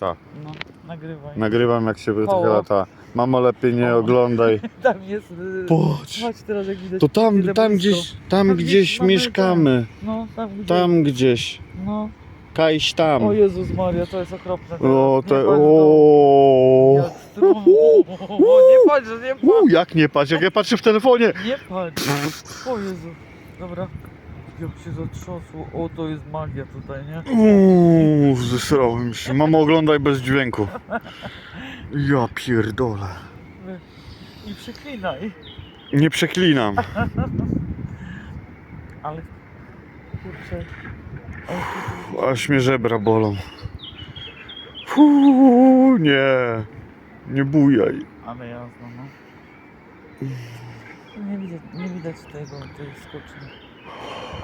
Tak. No, nagrywaj. Nagrywam jak się Koło. wychyla ta. Mamo lepiej nie Koło. oglądaj. Tam jest... y, Patrz. Chodź teraz jak widać. To tam, tam blisko. gdzieś, tam Tam gdzieś gdzieś mamy mieszkamy. No, tam gdzie... Tam gdzieś. No. Kajś tam. O Jezus Maria, to jest okropne. O, patrz o. Jak. Nie patrz, nie patrz. U, jak nie patrz, jak ja patrzę w telefonie. Nie patrz. O Jezu. Dobra. Jak się zatrzasło. O, to jest magia tutaj, nie? Uuu, zesrałem się. Mamo, oglądaj bez dźwięku. Ja pierdolę. I przeklinaj. Nie przeklinam. Ale... Kurczę. Ale Aż mnie żebra bolą. Fuu, nie. Nie bujaj. Ale jasno, no. Nie widać, nie widać tego, tej skoczni.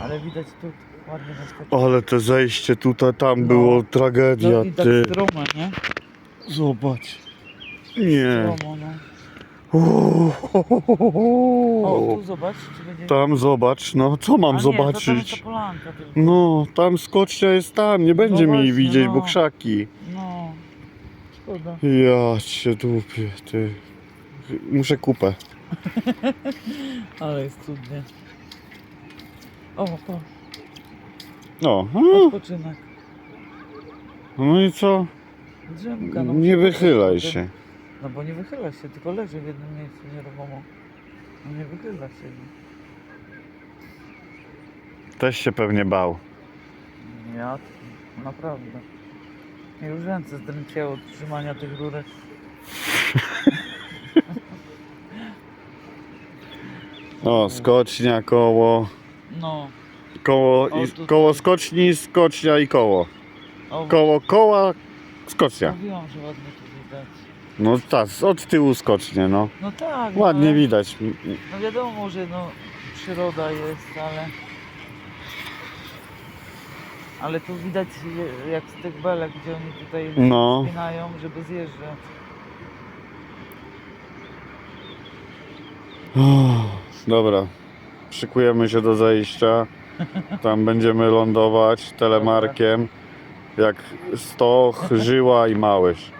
Ale widać tu ładnie na skoczni. Ale to zejście tutaj, tam No. było tragedia, No i tak ty. stroma, nie? Zobacz. Nie. Stromo, no. O, tu zobacz, czy będzie... Tam zobacz, no co mam A nie, To tam jest zobaczyć? ta polanka tylko. No, tam skocznia jest tam, nie będzie No mi właśnie, widzieć, bo no. krzaki. No. Szkoda. Ja cię dupię, ty. Muszę kupę. Ale jest cudnie. O, to. No, a, Odpoczynek. no i co? Drzemka, no. Nie wychylaj się. No bo nie wychyla się, tylko leży w jednym miejscu nieruchomo. No nie wychyla się. Też się pewnie bał. Ja naprawdę. Mnie już ręce zdręciało od trzymania tych rurek. O, skocznia, koło. No. Koło, O, i, koło skoczni, skocznia i koło. O, Koło koła, skocznia. Mówiłam, że ładnie tu widać. No tak, od tyłu skocznie, no. No tak. Ładnie no, widać. No wiadomo, że no przyroda jest, ale... Ale tu widać je- jak z tych belek, gdzie oni tutaj No. spinają, żeby zjeżdżać. Dobra, szykujemy się do zejścia. Tam będziemy lądować telemarkiem. Jak Stoch, Żyła i Małysz.